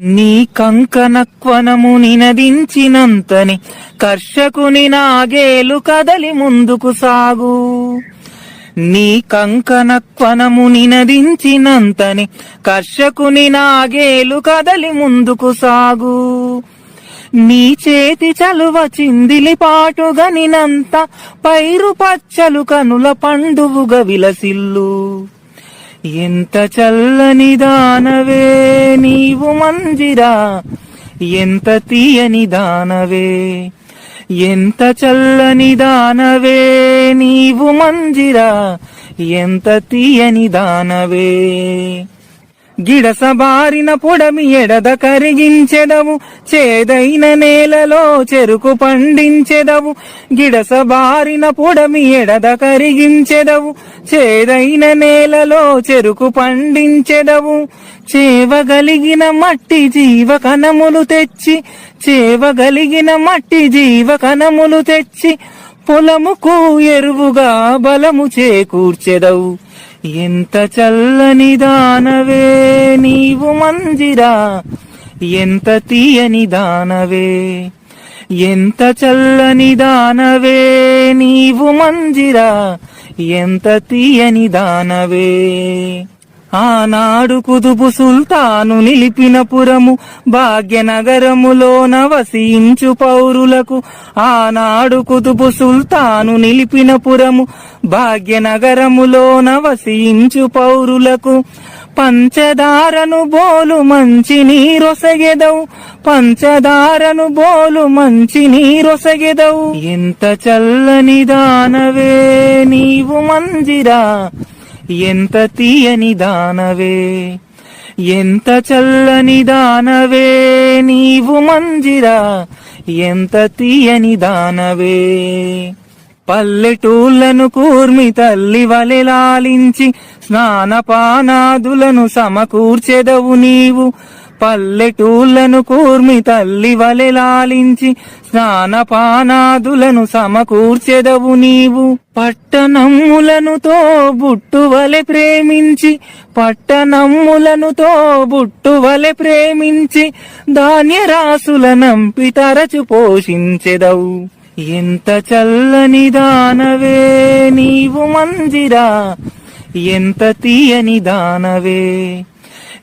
నీ కంకనక్వనము నినదించినంతని కర్షకుని నాగేలు కదలి ముందుకు సాగు. నీ కంకనక్వనము నినదించినంతని కర్షకుని నాగేలు కదలి ముందుకు సాగు. నీ చేతి చలువ చిందిలి పాటుగనినంత పైరు పచ్చలు కనుల పండువుగ విలసిల్లు. ఎంత చల్లని దానవే నీవు మంజిరా? ఎంత తీయని దానవే? ఎంత చల్లని దానవే నీవు మంజిరా? ఎంత తీయని దానవే? గిడసబారిన పొడమి ఎడద కరిగించెదవు చేదైన నేలలో చెరుకు పండించెదవు. గిడసబారిన పొడమి ఎడద కరిగించెదవు చేదైన నేలలో చెరుకు పండించెదవు. చేవగలిగిన మట్టి జీవ కణములు తెచ్చి చేవగలిగిన మట్టి జీవ కణములు తెచ్చి పొలముకు ఎరువుగా బలము చేకూర్చెదవు. ఎంత చల్లని దానవే నీవు మంజిరా. ఎంత తీయని దానవే. ఎంత చల్లని దానవే నీవు మంజిరా. ఎంత తీయని దానవే. ఆనాడు కుదుపు సుల్తాను నిలిపిన పురము భాగ్యనగరములోన వసించు పౌరులకు. ఆనాడు కుదుపు సుల్తాను నిలిపిన పురము భాగ్యనగరములోన వసించు పౌరులకు. పంచదారను బోలు మంచి నీరొసగెదవు పంచదారను బోలు మంచి నీరొసగెదవు. ఎంత చల్లని దానవే నీవు మంజిరా ఎంత తీయని దానవే ఎంత చల్లని దానవే నీవు మంజిరా ఎంత తీయని దానవే. పల్లెటూళ్ళను కూర్మి తల్లి వలె లాలించి స్నానపానాదులను సమకూర్చెదవు నీవు. పల్లెటూళ్ళను కూర్మి తల్లి వలె లాలించి స్నానపానాదులను సమకూర్చెదవు నీవు. పట్టణమ్ములను తో బుట్టు వలె ప్రేమించి పట్టణమ్ములను తో బుట్టు వలె ప్రేమించి ధాన్య రాసుల నంపి తరచు పోషించెదవు. ఎంత చల్లని దానవే నీవు మంజిరా ఎంత తీయని దానవే.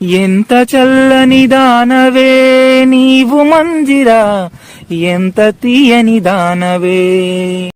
ఎంత చల్లని దానవే నీవు మంజిరా ఎంత తీయని దానవే?